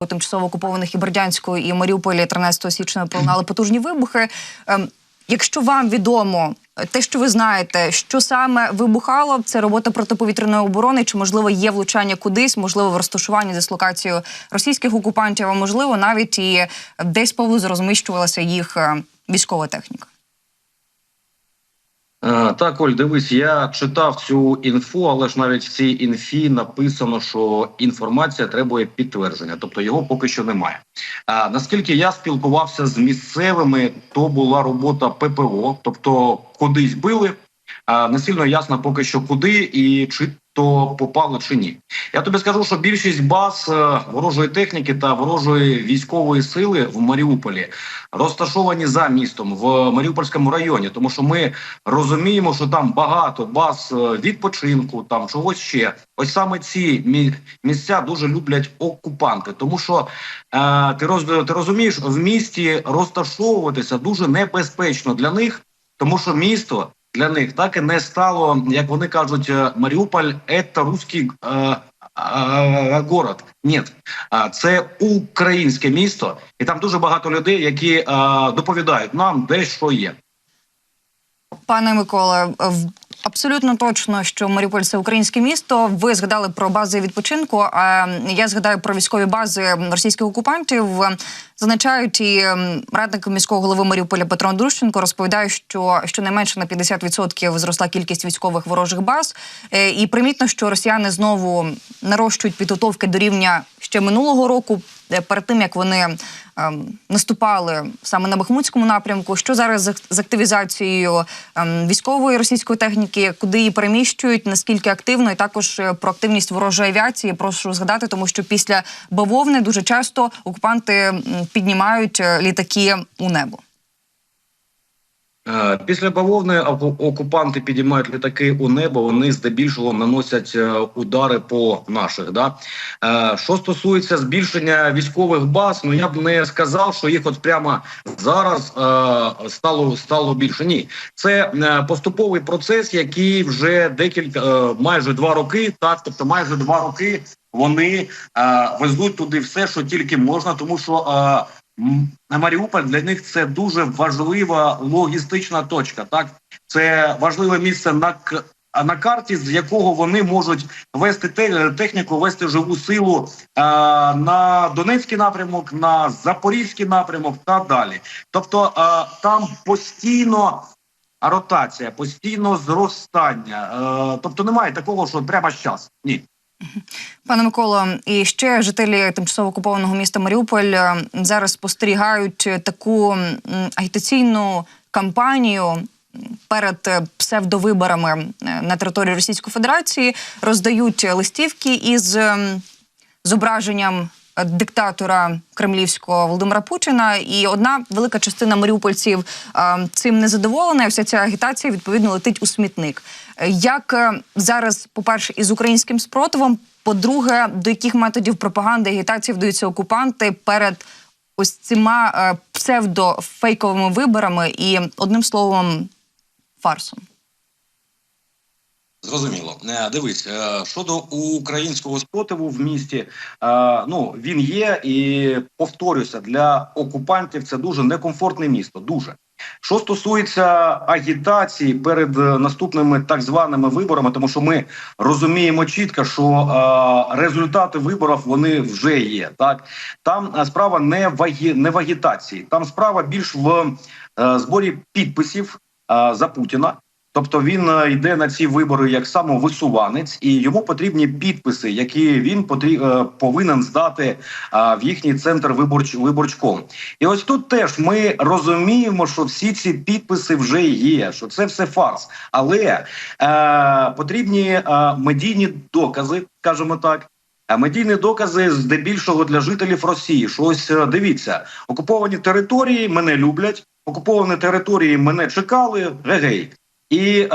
у тимчасово окупованих і Бердянську і Маріуполі 13 січня пролунали потужні вибухи. Ем, Якщо вам відомо е, те, що ви знаєте, що саме вибухало, це робота протиповітряної оборони, чи можливо є влучання кудись, можливо, в розташуванні дислокацію російських окупантів, а можливо, навіть і десь поблизу розміщувалася їх е, військова техніка. Е, Так, Оль, дивись, я читав цю інфу, але ж навіть в цій інфі написано, що інформація требує підтвердження, тобто його поки що немає. А, наскільки я спілкувався з місцевими, то була робота ППО, тобто кудись били. Не сильно ясно поки що куди і чи то попало чи ні. Я тобі скажу, що більшість баз е, ворожої техніки та ворожої військової сили в Маріуполі розташовані за містом в Маріупольському районі, тому що ми розуміємо, що там багато баз е, відпочинку, там чогось ще. Ось саме ці мі- місця дуже люблять окупанти, тому що е, ти роз ти розумієш, в місті розташовуватися дуже небезпечно для них, тому що місто для них так і не стало, як вони кажуть, е, Маріуполь – це русський е, е, город. Ні, це українське місто, і там дуже багато людей, які е, доповідають нам, де що є. Пане Миколе, в- абсолютно точно, що Маріуполь це українське місто. Ви згадали про бази відпочинку. А я згадаю про військові бази російських окупантів. Зазначають і радник міського голови Маріуполя Петро Андрущенко розповідає, що щонайменше на 50% зросла кількість військових ворожих баз. Е, І примітно, що росіяни знову нарощують підготовки до рівня ще минулого року, е, перед тим як вони ем, наступали саме на Бахмутському напрямку. Що зараз з активізацією ем, військової російської техніки, куди її переміщують, наскільки активно, і також е, про активність ворожої авіації. Прошу згадати, тому що після бавовни дуже часто окупанти піднімають е, літаки у небо. Е, Після бавовни окупанти підіймають літаки у небо. Вони здебільшого наносять е, удари по наших. Да? Е, Що стосується збільшення військових баз, ну я б не сказав, що їх от прямо зараз стало стало більше. Ні, це поступовий процес, який вже декілька майже два роки. Так, тобто майже два роки вони везуть туди все, що тільки можна, тому що. На Маріуполь для них це дуже важлива логістична точка. Так, це важливе місце на на карті, з якого вони можуть вести те- техніку, вести живу силу е, на Донецький напрямок, на Запорізький напрямок та далі. Тобто е, там постійно ротація, постійно зростання. Е, тобто немає такого, що прямо зараз. Ні. Пане Миколо, і ще жителі тимчасово окупованого міста Маріуполь е, зараз спостерігають таку агітаційну кампанію перед псевдовиборами е, на території Російської Федерації. Роздають листівки із зображенням диктатора кремлівського Володимира Путіна. І одна велика частина маріупольців е, цим не задоволена. Вся ця агітація відповідно летить у смітник. Як е, зараз, по-перше, із українським спротивом, по-друге, до яких методів пропаганди агітації вдаються окупанти перед ось цими е, псевдофейковими виборами і одним словом фарсом? Зрозуміло. Е, Дивись, е, щодо українського спротиву в місті, е, ну він є і повторюся, для окупантів це дуже некомфортне місто. Дуже що стосується агітації перед наступними так званими виборами, тому що ми розуміємо чітко, що результати виборів вони вже є. Так там справа не в агі- не в агітації, там справа більш в зборі підписів за Путіна. Тобто він е, йде на ці вибори як самовисуванець, і йому потрібні підписи, які він потрі... е, повинен здати е, в їхній центр виборч... виборчком. І ось тут теж ми розуміємо, що всі ці підписи вже є, що це все фарс, але е, потрібні е, медійні докази, скажімо так. Медійні докази здебільшого для жителів Росії. Що ось дивіться, окуповані території мене люблять, окуповані території мене чекали. Гегей. І е,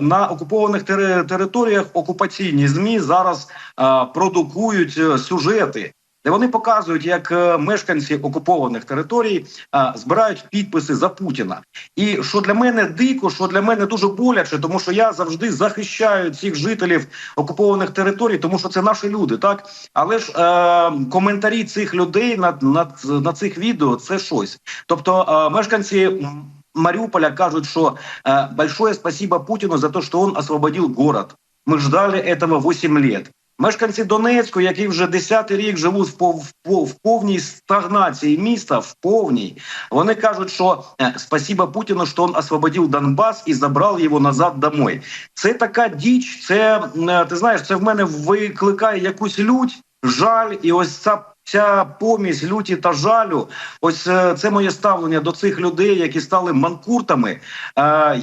на окупованих тери- територіях окупаційні змі зараз е, продукують е, сюжети. де вони показують, як е, мешканці окупованих територій е, збирають підписи за Путіна. І що для мене дико, що для мене дуже боляче, тому що я завжди захищаю цих жителів окупованих територій, тому що це наші люди, так але ж е, коментарі цих людей на, на, на цих відео це щось. Тобто е, мешканці. м, Маріуполя кажуть, що э, большое спасибо Путину за то, что он освободил город. Ми ждали этого 8 лет. Мешканці Донецьку, які вже 10-й рік живуть в, пов- в, пов- в повній стагнації міста, в повній, вони кажуть, що е, спасибо Путіну, що він освободив Донбас і забрав його назад домой. Це така діч. Це е, ти знаєш, це в мене викликає якусь лють, жаль, і ось ця. Ця помість люті та жалю, ось е, це моє ставлення до цих людей, які стали манкуртами. Е,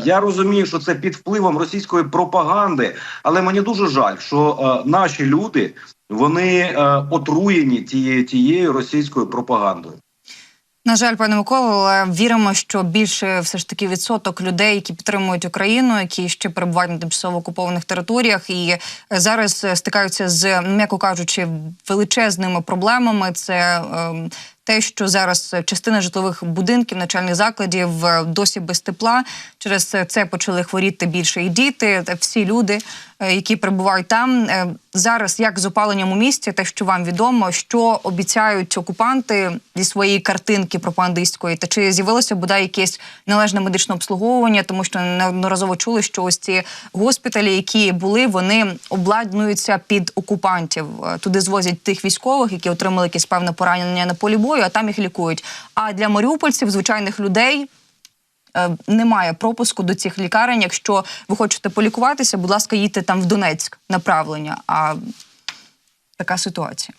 я розумію, що це під впливом російської пропаганди, але мені дуже жаль, що е, наші люди вони отруєні тією тією російською пропагандою. На жаль, пане Миколо, але віримо, що більше все ж таки відсоток людей, які підтримують Україну, які ще перебувають на тимчасово окупованих територіях, і зараз стикаються з, ну, м'яко кажучи, величезними проблемами. Це ем, те, що зараз частина житлових будинків, навчальних закладів е, досі без тепла. Через це почали хворіти більше і діти, всі люди, які перебувають там. Е, Зараз як з опаленням у місті, те, що вам відомо, що обіцяють окупанти зі своєї картинки пропагандистської, та чи з'явилося бодай якесь належне медичне обслуговування, тому що неодноразово чули, що ось ці госпіталі, які були, вони обладнуються під окупантів. Е, Туди звозять тих військових, які отримали якесь певне поранення на полі бою, а там їх лікують. А для маріупольців, звичайних людей. Е, Немає пропуску до цих лікарень. Якщо ви хочете полікуватися, будь ласка, їдьте там в Донецьк направлення. А така ситуація.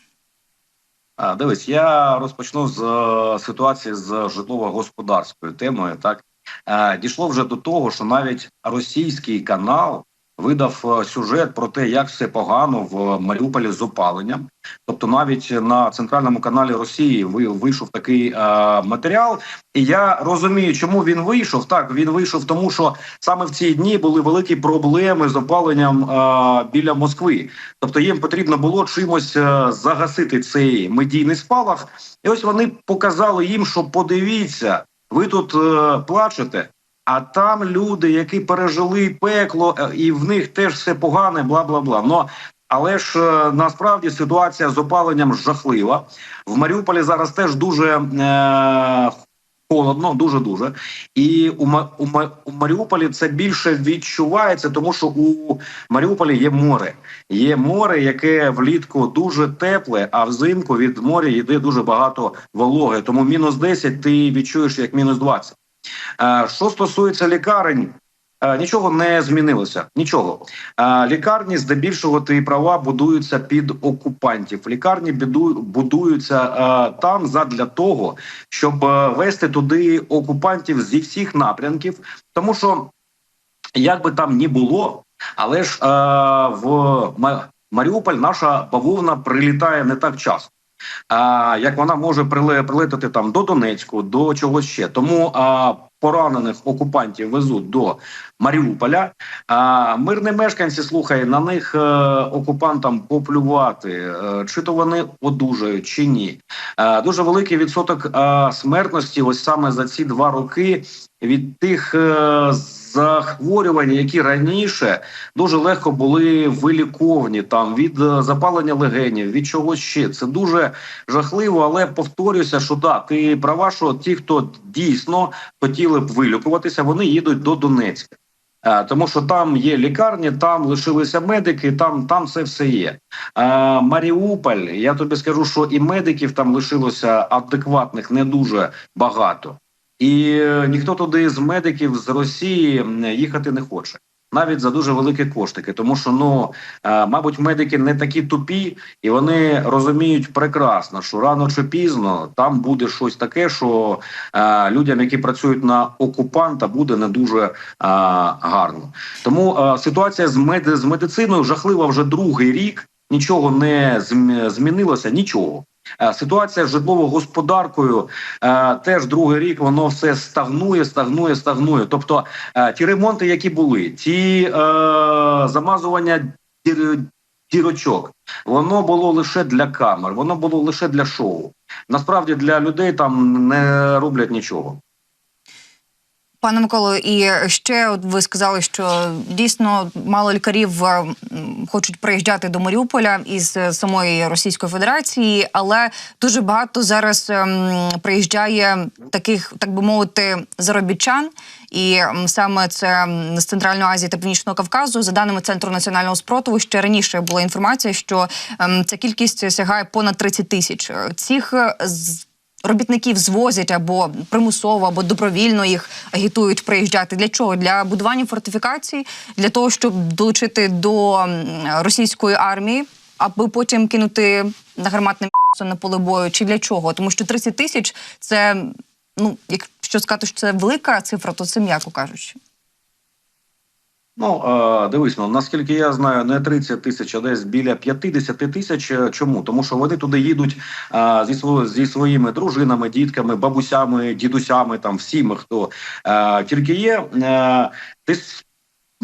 Дивись, я розпочну з е, ситуації з житлово-господарською темою. Так е, дійшло вже до того, що навіть російський канал видав е, сюжет про те, як все погано в Маріуполі з опаленням. Тобто, навіть на центральному каналі Росії вийшов такий е, матеріал, і я розумію, чому він вийшов. Так він вийшов, тому що саме в ці дні були великі проблеми з опаленням е, біля Москви. Тобто їм потрібно було чимось е, загасити цей медійний спалах. І ось вони показали їм, що подивіться, ви тут е, плачете. А там люди, які пережили пекло, е, і в них теж все погане, бла бла бла. Але ж е, насправді ситуація з опаленням жахлива. В Маріуполі зараз теж дуже е, холодно, дуже дуже. І у, у, у Маріуполі це більше відчувається, тому що у Маріуполі є море. Є море, яке влітку дуже тепле, а взимку від моря йде дуже багато вологи. Тому мінус 10 ти відчуєш як мінус 20. Е, Що стосується лікарень, нічого не змінилося. Нічого. Е, Лікарні здебільшого ти права будуються під окупантів. Лікарні будуються е, там задля того, щоб вести туди окупантів зі всіх напрямків, тому що як би там ні було, але ж в Маріуполь наша бавовна прилітає не так часто. А як вона може приле- прилетіти там до Донецьку, до чогось ще. Тому а, поранених окупантів везуть до Маріуполя. А мирні мешканці, слухай, на них е, окупантам поплювати, е, чи то вони одужають, чи ні. Е, дуже великий відсоток е, смертності, ось саме за ці два роки від тих е, захворювань, які раніше дуже легко були виліковні там від е, запалення легенів, від чогось ще. Це дуже жахливо, але повторюся, що да, ти права, що ті, хто дійсно хотіли б вилікуватися, вони їдуть до Донецька. Е, Тому що там є лікарні, там лишилися медики, там, там це все є. Е, Маріуполь, я тобі скажу, що і медиків там лишилося адекватних не дуже багато. І е, ніхто туди з медиків з Росії їхати не хоче. Навіть за дуже великі коштики, тому що ну е, мабуть, медики не такі тупі, і вони розуміють прекрасно, що рано чи пізно там буде щось таке, що е, людям, які працюють на окупанта, буде не дуже е, гарно. Тому е, ситуація з мед... з медициною жахлива вже другий рік. Нічого не зм- змінилося, нічого. Е, Ситуація з житлово-господаркою е, теж другий рік воно все стагнує, стагнує, стагнує. Тобто е, ті ремонти, які були, ті е, замазування дір- дірочок. Воно було лише для камер, воно було лише для шоу. Насправді для людей там не роблять нічого. Пане Миколо, і ще от ви сказали, що дійсно мало лікарів е, хочуть приїжджати до Маріуполя із е, самої Російської Федерації, але дуже багато зараз ем, приїжджає таких, так би мовити, заробітчан. І саме це з Центральної Азії та Північного Кавказу, за даними Центру національного спротиву, ще раніше була інформація, що ця кількість сягає понад 30 тисяч. Е, Цих е, робітників звозять або примусово, або добровільно їх агітують приїжджати. Для чого? Для будування фортифікацій, для того, щоб долучити до російської армії, аби потім кинути на гарматне м'ясо на поле бою. Чи для чого? Тому що 30 тисяч це ну, якщо сказати, що це велика цифра, то це м'яко кажучи. Ну дивись, ну наскільки я знаю, не 30 тисяч, а десь біля 50 тисяч. Е, Чому? Тому що вони туди їдуть е, зі сво, зі своїми дружинами, дітками, бабусями, дідусями, там всіми, хто е, тільки є. Е, ти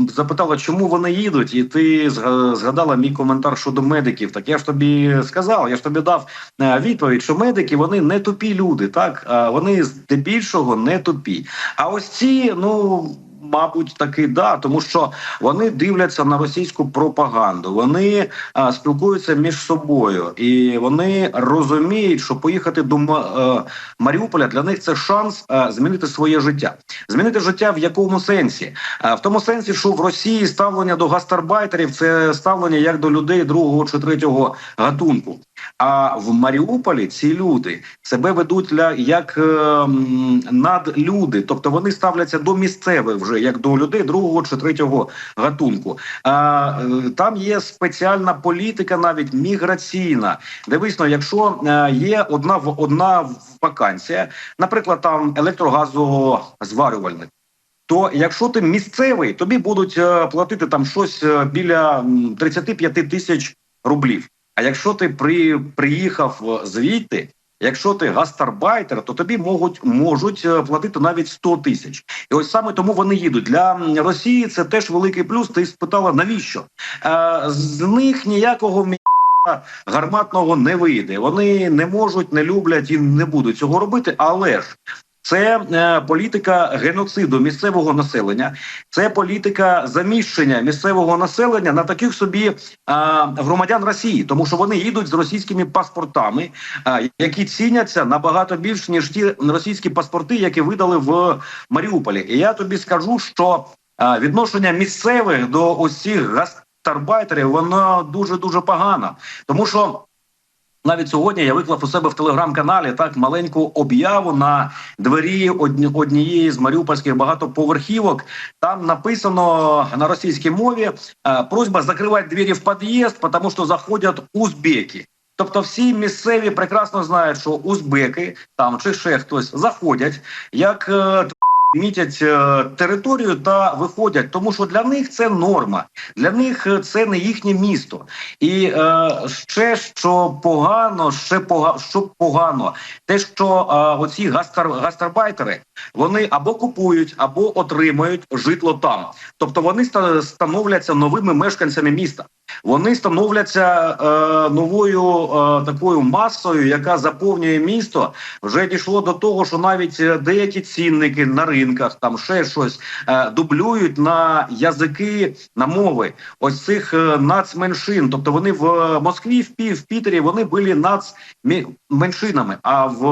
запитала, чому вони їдуть, і ти згадала мій коментар щодо медиків. Так я ж тобі сказав, я ж тобі дав відповідь, що медики вони не тупі люди, так вони здебільшого не тупі. А ось ці, ну. Мабуть, таки да, тому що вони дивляться на російську пропаганду, вони а, спілкуються між собою, і вони розуміють, що поїхати до Ма- е, Маріуполя для них це шанс е, змінити своє життя. Змінити життя в якому сенсі? Е, в тому сенсі, що в Росії ставлення до гастарбайтерів це ставлення як до людей другого чи третього гатунку. А в Маріуполі ці люди себе ведуть ля як е, надлюди, тобто вони ставляться до місцевих вже як до людей другого чи третього гатунку. А е, там є спеціальна політика, навіть міграційна. Дивись, ну, якщо е, є одна одна вакансія, наприклад, там електрогазозварювальник. То якщо ти місцевий, тобі будуть платити там щось біля м, 35 тисяч рублів. А якщо ти при, приїхав е, звідти, якщо ти гастарбайтер, то тобі можуть можуть е, платити навіть 100 тисяч. І ось саме тому вони їдуть для Росії. Це теж великий плюс. Ти спитала навіщо? Е, з них ніякого мі- гарматного не вийде. Вони не можуть, не люблять і не будуть цього робити, але ж. Це е, політика геноциду місцевого населення, це політика заміщення місцевого населення на таких собі е, громадян Росії, тому що вони їдуть з російськими паспортами, е, які ціняться набагато більш ніж ті російські паспорти, які видали в Маріуполі. І я тобі скажу, що відношення місцевих до цих гастарбайтерів воно дуже дуже погано, тому що. Навіть сьогодні я виклав у себе в телеграм-каналі так маленьку об'яву на двері одні, однієї з маріупольських багатоповерхівок. Там написано на російській мові е, просьба закривати двері в під'їзд, тому що заходять узбеки. Тобто всі місцеві прекрасно знають, що узбеки там чи ще хтось заходять, як е, мітять е, територію та виходять, тому що для них це норма, для них е, це не їхнє місто. І е, ще що погано, ще пога, що погано, те, що е, оці гастар, гастарбайтери вони або купують, або отримують житло там. Тобто вони ста- становляться новими мешканцями міста. Вони становляться е, новою е, такою масою, яка заповнює місто. Вже дійшло до того, що навіть е, деякі цінники на ринках, там ще щось е, дублюють на язики, на мови ось цих е, нацменшин. Тобто вони в Москві, в, Пі, в Пітері вони були нацменшинами, а в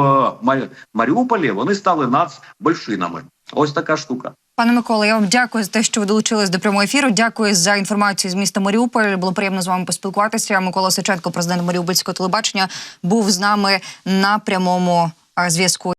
Ма- Маріуполі вони стали нацбольшинами. Ось така штука. Пане Микола, я вам дякую за те, що ви долучились до прямого ефіру. Дякую за інформацію з міста Маріуполь. Було приємно з вами поспілкуватися. Микола Сиченко, президент Маріупольського телебачення, був з нами на прямому е, зв'язку.